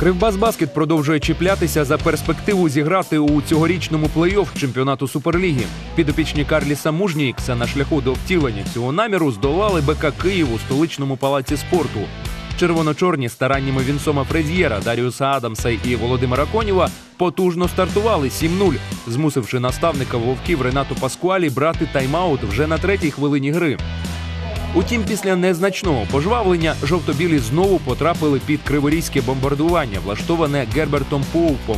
Кривбас-баскет продовжує чіплятися за перспективу зіграти у цьогорічному плей-офф чемпіонату Суперліги. Підопічні Карліса Мужнікса на шляху до втілення цього наміру здолали БК Київ у столичному палаці спорту. Червоно-чорні стараннями Вінсома Фрезєра, Даріуса Адамса і Володимира Конєва потужно стартували 7-0, змусивши наставника вовків Ренату Паскуалі брати тайм-аут вже на третій хвилині гри. Утім, після незначного пожвавлення жовто-білі знову потрапили під криворізьке бомбардування, влаштоване Гербертом Поупом.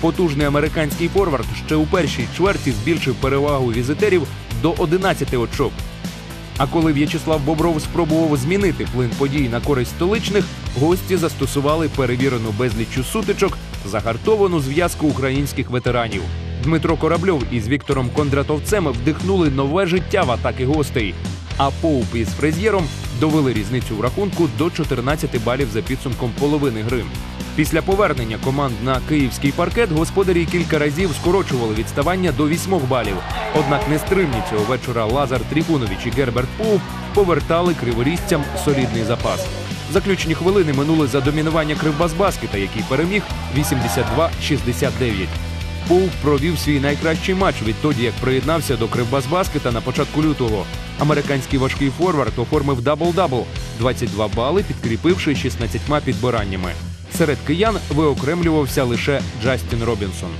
Потужний американський форвард ще у першій чверті збільшив перевагу візитерів до 11 очок. А коли В'ячеслав Бобров спробував змінити плин подій на користь столичних, гості застосували перевірену безліччю сутичок загартовану зв'язку українських ветеранів. Дмитро Корабльов із Віктором Кондратовцем вдихнули нове життя в атаки гостей. А Поуп із Фрезєром довели різницю в рахунку до 14 балів за підсумком половини гри. Після повернення команд на київський паркет господарі кілька разів скорочували відставання до 8 балів. Однак нестримні цього вечора Лазар Трифунович і Герберт Поуп повертали криворізцям солідний запас. Заключні хвилини минули за домінування Кривбасбаскета, який переміг 82-69. Поуп провів свій найкращий матч відтоді, як приєднався до Кривбасбаскета на початку лютого. Американський важкий форвард оформив дабл-дабл – 22 бали, підкріпивши 16 підбираннями. Серед киян виокремлювався лише Джастін Робінсон.